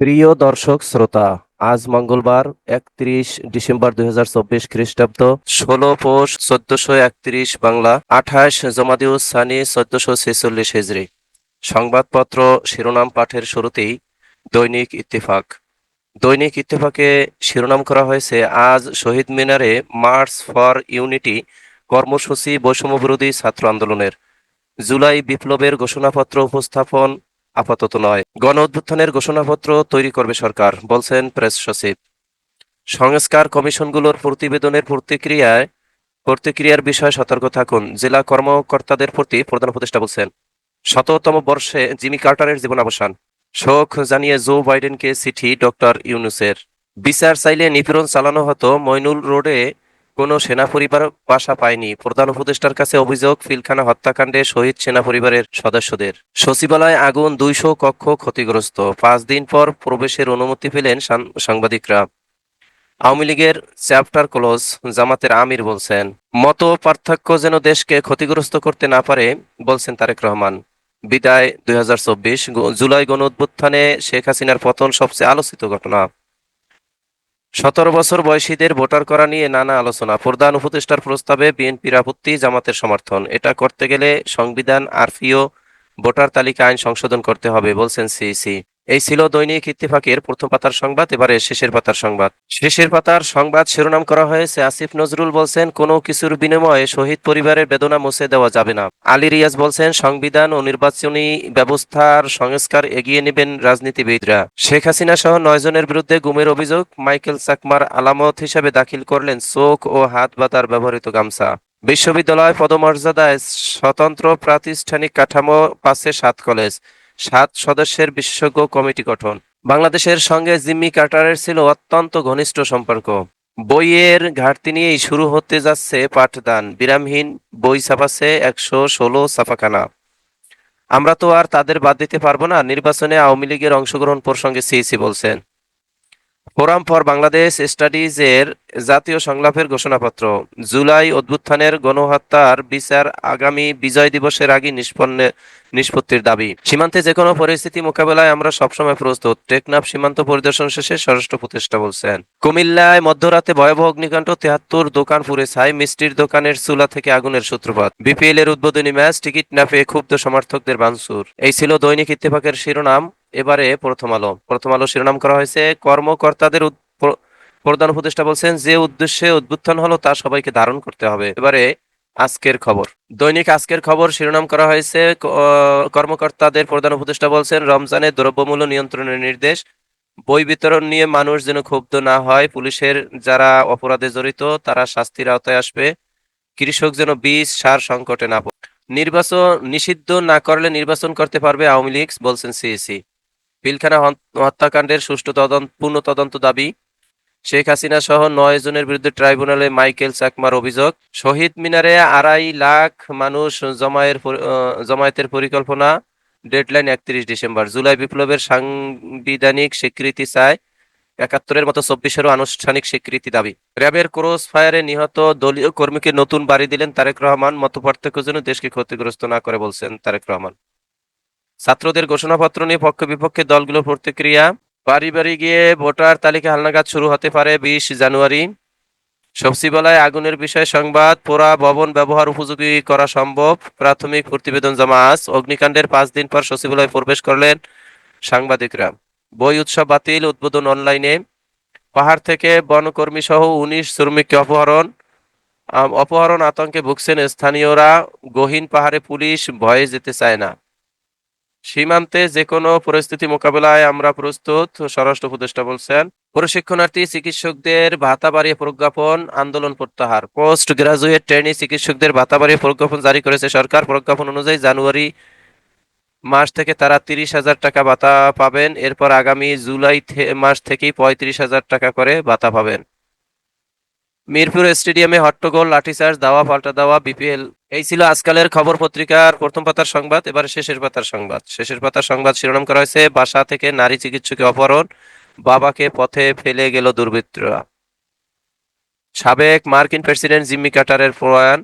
প্রিয় দর্শক, শ্রোতা, আজ মঙ্গলবার একত্রিশ ডিসেম্বর দুই হাজার চব্বিশ খ্রিস্টাব্দ, ষোলো পৌষ চোদ্দশো একত্রিশ বাংলা, আঠাশ জমাদিউস সানি চোদ্দশো ছেচল্লিশ হেজরি। সংবাদপত্র, শিরোনাম পাঠের শুরুতেই দৈনিক ইত্তেফাক। দৈনিক ইত্তেফাকে শিরোনাম করা হয়েছে, আজ শহীদ মিনারে মার্চ ফর ইউনিটি কর্মসূচি বৈষম্য বিরোধী ছাত্র আন্দোলনের। জুলাই বিপ্লবের ঘোষণাপত্র উপস্থাপন আপাতত নয়। গণ অভ্যুত্থানের ঘোষণাপত্র তৈরি করবে সরকার, বলছেন প্রেস সচিব। সংস্কার কমিশনগুলোর প্রতিবেদনের প্রতিক্রিয়ায় প্রতিক্রিয়ার বিষয়ে সতর্ক থাকুন। জেলা কর্মকর্তাদের প্রতি প্রধান উপদেষ্টা বলছেন, শততম বর্ষে জিমি কার্টারের জীবন অবসান। শোক জানিয়ে জো বাইডেনকে চিঠি ডক্টর ইউনুসের। বিচার চাইলে নিপীড়ন চালানো হতো মইনুল রোডে কোনো সেনা পরিবার বাসা পায়নি। প্রধান উপদেষ্টার কাছে অভিযোগ, ফিলখানা হত্যাকাণ্ডে শহীদ সেনা পরিবারের সদস্যদের। সচিবালয়ে আগুন দুইশো কক্ষ ক্ষতিগ্রস্ত। পাঁচ দিন পর প্রবেশের অনুমতি পেলেন সাংবাদিকরা। আওয়ামী লীগের চ্যাপ্টার ক্লোজ, জামাতের আমির বলছেন, মত পার্থক্য যেন দেশকে ক্ষতিগ্রস্ত করতে না পারে, বলছেন তারেক রহমান। বিদায়, দুই হাজার চব্বিশ, জুলাই গণ শেখ হাসিনার পতন সবচেয়ে আলোচিত ঘটনা। সতেরো বছর বয়সীদের ভোটার করা নিয়ে নানা আলোচনা। প্রধান উপদেষ্টার প্রস্তাবে বিএনপির আপত্তি জামাতের সমর্থন। এটা করতে গেলে সংবিধান আরফিও ভোটার তালিকা আইন সংশোধন করতে হবে, বলছেন সিইসি। এই ছিল দৈনিক ইত্তেফাকের প্রথম পাতার সংবাদ, এবারে শেষের পাতার সংবাদ। শেষের পাতার সংবাদ শিরোনাম করা হয়েছে, আসিফ নজরুল বলছেন, কোনো কিছুর বিনিময়ে শহীদ পরিবারের বেদনা মুছে দেওয়া যাবে না। আলী রিয়াজ বলছেন, সংবিধান ও নির্বাচনী ব্যবস্থার সংস্কার এগিয়ে নেবেন রাজনীতিবিদরা। শেখ হাসিনা সহ নয় জনের বিরুদ্ধে গুমের অভিযোগ, মাইকেল চাকমার আলামত হিসেবে দাখিল করলেন চোখ ও হাত বাতার ব্যবহৃত গামছা। বিশ্ববিদ্যালয় পদমর্যাদায় স্বতন্ত্র প্রাতিষ্ঠানিক কাঠামো পাশে সাত কলেজ। সাত সদস্যের বিশেষজ্ঞ কমিটি গঠন। বাংলাদেশের সঙ্গে জিম্মি কার্টারের ছিল অত্যন্ত ঘনিষ্ঠ সম্পর্ক। বইয়ের ঘাটতি নিয়েই শুরু হতে যাচ্ছে পাঠদান। বিরামহীন বই ছাপাচ্ছে একশো ষোলো ছাপাখানা। আমরা তো আর তাদের বাদ দিতে পারব না, নির্বাচনে আওয়ামী লীগের অংশগ্রহণ প্রসঙ্গে সিইসি বলছেন। ফোরাম ফর বাংলাদেশ স্টাডিজ এর জাতীয় সংলাপের ঘোষণাপত্র। জুলাই অভ্যুত্থানের গণহত্যার বিচার আগামী বিজয় দিবসের আগে নিষ্পন্নে নিষ্পত্তির দাবি। সীমান্তে যে কোনো পরিস্থিতি মোকাবেলায় আমরা সবসময় প্রস্তুত, টেকনাফ সীমান্ত পরিদর্শন শেষে স্বরাষ্ট্র প্রতিষ্ঠা বলছেন। কুমিল্লায় মধ্যরাতে ভয়াবহ অগ্নিকাণ্ড, তেহাত্তর দোকান পুড়ে ছাই, মিষ্টির দোকানের চুলা থেকে আগুনের সূত্রপাত। বিপিএল এর উদ্বোধনী ম্যাচ টিকিট না পেয়ে ক্ষুব্ধ সমর্থকদের বানসুর এই ছিল দৈনিক ইত্তেফাকের শিরোনাম। এবারে প্রথম আলো। প্রথম আলো শিরোনাম করা হয়েছে, কর্মকর্তাদের প্রধান উপদেষ্টা বলছেন, যে উদ্দেশ্যে উদ্বুত্থান হলো তা সবাইকে ধারণ করতে হবে। এবারে আজকের খবর। দৈনিক আজকের খবর, শিরোনাম করা হয়েছে কর্মকর্তাদের প্রধান উপদেষ্টা বলছেন, রমজানে দ্রব্যমূল্য নিয়ন্ত্রণের নির্দেশ। বই বিতরণ নিয়ে মানুষ যেন ক্ষুব্ধ না হয়। পুলিশের যারা অপরাধে জড়িত, তারা শাস্তির আওতায় আসবে। কৃষক যেন বীজ সার সংকটে না। নির্বাচন নিষিদ্ধ না করলে নির্বাচন করতে পারবে আওয়ামী লীগ, বলছেন সিএসি। পিলখানা হত্যাকাণ্ডের সুষ্ঠু তদন্ত পূর্ণ তদন্ত দাবি, শেখ হাসিনা সহ নয় জনের বিরুদ্ধে ট্রাইব্যুনালে মাইকেল চাকমার অভিযোগ। শহীদ মিনারে আড়াই লাখ মানুষ জমায়ের জমায়েতের পরিকল্পনা। ডেডলাইন একত্রিশ ডিসেম্বর। জুলাই বিপ্লবের সাংবিধানিক স্বীকৃতি চায় একাত্তরের মতো চব্বিশেরও আনুষ্ঠানিক স্বীকৃতি দাবি। র্যাবের ক্রস ফায়ারে নিহত দলীয় কর্মীকে নতুন বাড়ি দিলেন তারেক রহমান। মতপার্থক্য যেন দেশকে ক্ষতিগ্রস্ত না করে বলছেন তারেক রহমান। ছাত্রদের ঘোষণাপত্র নিয়ে পক্ষ বিপক্ষে দলগুলোর প্রতিক্রিয়া বাড়ি বাড়ি গিয়ে ভোটার তালিকা হালনাগাদ শুরু হতে পারে বিশ জানুয়ারি। সবসিবালায় আগুনের বিষয়ে সংবাদ, পোড়া ভবন ব্যবহার উপযোগী করা সম্ভব। প্রাথমিক প্রতিবেদন জমা আজ। অগ্নিকাণ্ডের পাঁচ দিন পর সচিবালয়ে প্রবেশ করলেন সাংবাদিকরা। বই উৎসব বাতিল, উদ্বোধন অনলাইনে। পাহাড় থেকে বনকর্মী সহ উনিশ শ্রমিককে অপহরণ। অপহরণ আতঙ্কে ভুগছেন স্থানীয়রা। গহীন পাহাড়ে পুলিশ ভয়ে যেতে চায় না। সীমান্তে যে কোনো পরিস্থিতি মোকাবেলায় আমরা প্রস্তুত, স্বরাষ্ট্র উপদেষ্টা বলছেন। প্রশিক্ষণার্থী, চিকিৎসকদের ভাতা বাড়িয়ে প্রজ্ঞাপন, আন্দোলন প্রত্যাহার। পোস্ট গ্রাজুয়েট ট্রেনি চিকিৎসকদের ভাতা বাড়িয়ে প্রজ্ঞাপন জারি করেছে সরকার। প্রজ্ঞাপন অনুযায়ী জানুয়ারি মাস থেকে তারা তিরিশ হাজার টাকা ভাতা পাবেন। এরপর আগামী জুলাই মাস থেকেই পঁয়ত্রিশ হাজার টাকা করে ভাতা পাবেন। মিরপুর স্টেডিয়ামে হট্টগোল, লাঠিচার্জ, দাওয়া, পাল্টা দাওয়া, বিপিএল এই ছিল আজকালের খবর পত্রিকার প্রথম পাতার সংবাদ, এবার শেষের পাতার সংবাদ। শেষের পাতার সংবাদ শিরোনাম করা হয়েছে, বাসা থেকে নারী চিকিৎসকের অপহরণ, বাবাকে পথে ফেলে গেল দুর্বৃত্তরা। সাবেক মার্কিন প্রেসিডেন্ট জিম্মি কাটারের প্রয়াণ,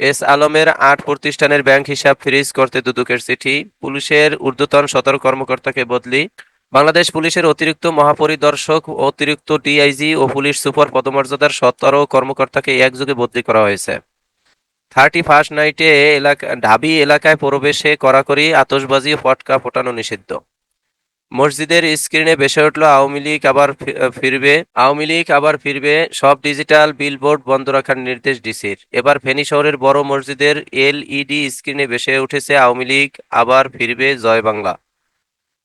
এস আলমের আট প্রতিষ্ঠানের ব্যাংক হিসাব ফ্রিজ করতে দুদুকের চিঠি, পুলিশের ঊর্ধ্বতন সতর্ক কর্মকর্তাকে বদলি, বাংলাদেশ পুলিশের অতিরিক্ত মহাপরিদর্শক, অতিরিক্ত ডিআইজি ও পুলিশ সুপার পদমর্যাদার সতেরো কর্মকর্তাকে একযোগে বদলি করা হয়েছে। থার্টি ফার্স্ট নাইটে এলাকা ঢাবি এলাকায় প্রবেশে কড়াকড়ি আতশবাজি ফটকা ফোটানো নিষিদ্ধ। মসজিদের স্ক্রিনে বেসে উঠল আওয়ামী লীগ আবার ফিরবে আওয়ামী লীগ আবার ফিরবে সব ডিজিটাল বিলবোর্ড বন্ধ রাখার নির্দেশ ডিসির। এবার ফেনী শহরের বড় মসজিদের এলইডি স্ক্রিনে ভেসে উঠেছে আওয়ামী লীগ আবার ফিরবে জয় বাংলা।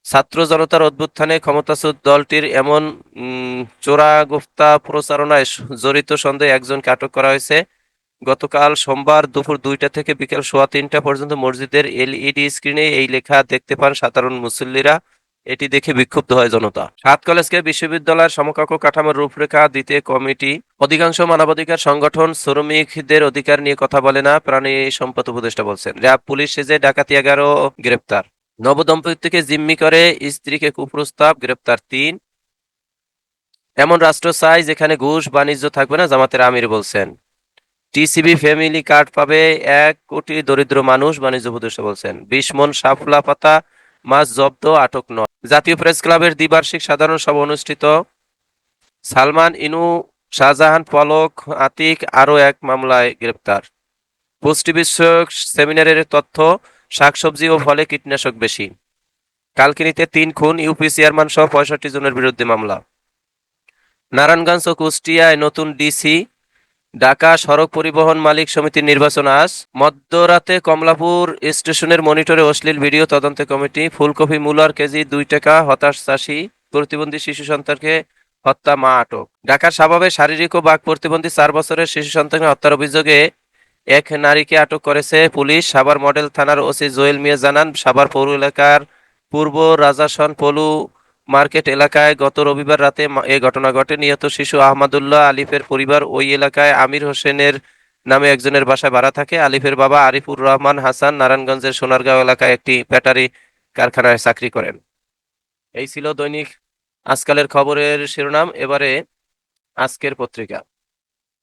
ছাত্র জনতার অভ্যুত্থানে ক্ষমতাচ্যুত দলটির এমন উম, চোরাগোপ্তা প্রচারণায় জড়িত সন্দেহে একজনকে আটক করা হয়েছে। গতকাল সোমবার দুপুর দুইটা থেকে বিকেল সোয়া তিনটা পর্যন্ত মসজিদের এলইডি স্ক্রিনে এই লেখা দেখতে পান সাধারণ মুসল্লিরা। এটি দেখে বিক্ষুব্ধ হয় জনতা। সাত কলেজকে বিশ্ববিদ্যালয়ের সমকক্ষ কাঠামোর রূপরেখা দিতে কমিটি, অধিকাংশ মানবাধিকার সংগঠন, শ্রমিকদের অধিকার নিয়ে কথা বলে না, প্রাণী সম্পদ উপদেষ্টা বলছেন। র্যাব পুলিশ সেজে ডাকাতি এগারো, গ্রেপ্তার। নবদম্পতিকে জিম্মি করে স্ত্রীকে কুপ্রস্তাব, গ্রেপ্তার তিন। এমন রাষ্ট্র চাই যেখানে ঘুষ বাণিজ্য থাকবে না, জামাতের আমির বলছেন। টিসিবি ফ্যামিলি কার্ড পাবে এক কোটি দরিদ্র মানুষ বাণিজ্য উপদেষ্টা বলছেন। বিশ মন শাপলা পাতা, মাছ জব্দ, আটক নয়। জাতীয় প্রেস ক্লাবের দ্বিবার্ষিক সাধারণ সভা অনুষ্ঠিত। সালমান, ইনু, শাহজাহান, পলক, আতিক আরও এক মামলায় গ্রেপ্তার। পুষ্টি বিষয়ক সেমিনারের তথ্য, শাকসবজি ও ফলে কীটনাশক বেশি। কালকিনিতে তিন খুন, ইউপি চেয়ারম্যান সহ পঁয়ষট্টি জনের বিরুদ্ধে মামলা। নারায়ণগঞ্জ ও কুষ্টিয়ায় নতুন ডিসি ঢাকা সড়ক পরিবহন মালিক সমিতির নির্বাচন আজ। মধ্যরাতে কমলাপুর স্টেশনের মনিটরে অশ্লীল ভিডিও তদন্ত কমিটি, ফুলকপি, মূলার কেজি দুই টাকা, হতাশ চাষি, প্রতিবন্ধী শিশু সন্তানকে হত্যা মা আটক। ঢাকার স্বভাবে শারীরিক ও বাক প্রতিবন্ধী চার বছরের শিশু সন্তানকে হত্যার অভিযোগে এক নারীকে আটক করেছে পুলিশ। সাভার মডেল থানার ওসি জোয়েল মিয়া জানান, সাভার পৌর এলাকার পূর্ব রাজাসন পলু মার্কেট এলাকায় গত রবিবার রাতে এ ঘটনা ঘটে। নিহত শিশু আহমদুল্লাহ আলিফের পরিবার ওই এলাকায় আমির হোসেনের নামে একজনের বাসায় ভাড়া থাকে। আলিফের বাবা আরিফুর রহমান হাসান নারায়ণগঞ্জের সোনারগাঁও এলাকায় একটি ব্যাটারি কারখানায় চাকরি করেন। এই ছিল দৈনিক আজকালের খবরের শিরোনাম। এবারে আজকের পত্রিকা।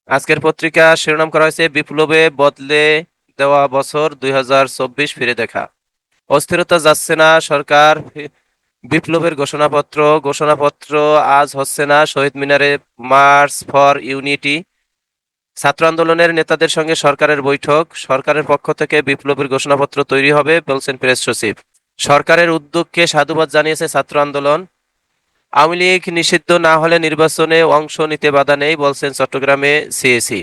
আজকের পত্রিকা শিরোনাম করা হয়েছে, বিপ্লবে বদলে দেওয়া বছর দুই হাজার চব্বিশ ফিরে দেখা। অস্থিরতা যাচ্ছে না সরকার বিপ্লবের ঘোষণাপত্র ঘোষণাপত্র আজ হচ্ছে না, শহীদ মিনারে মার্চ ফর ইউনিটি। ছাত্র আন্দোলনের নেতাদের সঙ্গে সরকারের বৈঠক। সরকারের পক্ষ থেকে বিপ্লবের ঘোষণাপত্র তৈরি হবে, বলছেন প্রেস সচিব। সরকারের উদ্যোগকে সাধুবাদ জানিয়েছে ছাত্র আন্দোলন। আওয়ামী লীগ নিষিদ্ধ না হলে নির্বাচনে অংশ নিতে বাধা নেই, বলছেন চট্টগ্রামে সিএসি।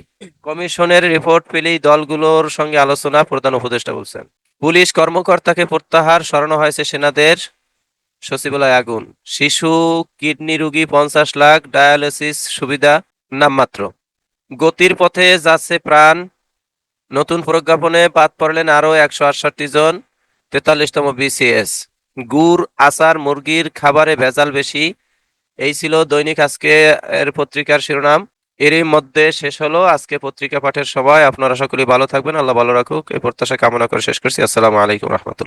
কমিশনের রিপোর্ট পেলেই দলগুলোর সঙ্গে আলোচনা প্রধান উপদেষ্টা বলছেন। পুলিশ কর্মকর্তাকে প্রত্যাহার সরানো হয়েছে সেনাদের। সচিবালয় আগুন। শিশু, কিডনি রোগী, পঞ্চাশ লাখ, ডায়ালিসিস সুবিধা, নামমাত্র। গতির পথে যাচ্ছে প্রাণ। নতুন প্রজ্ঞাপনে বাদ পড়লেন আরও একশো আটষট্টি জন। তেতাল্লিশতম বিসিএস। গুড়, আচার, মুরগির খাবারে ভেজাল বেশি। এই ছিল দৈনিক আজকে এর পত্রিকার শিরোনাম। এরই মধ্যে শেষ হলো আজকে পত্রিকা পাঠের সবাই আপনারা সকলেই ভালো থাকবেন। আল্লাহ ভালো রাখুক। এই প্রত্যাশা কামনা করে শেষ করছি। আসসালামু আলাইকুম রহমতুল্লাহ।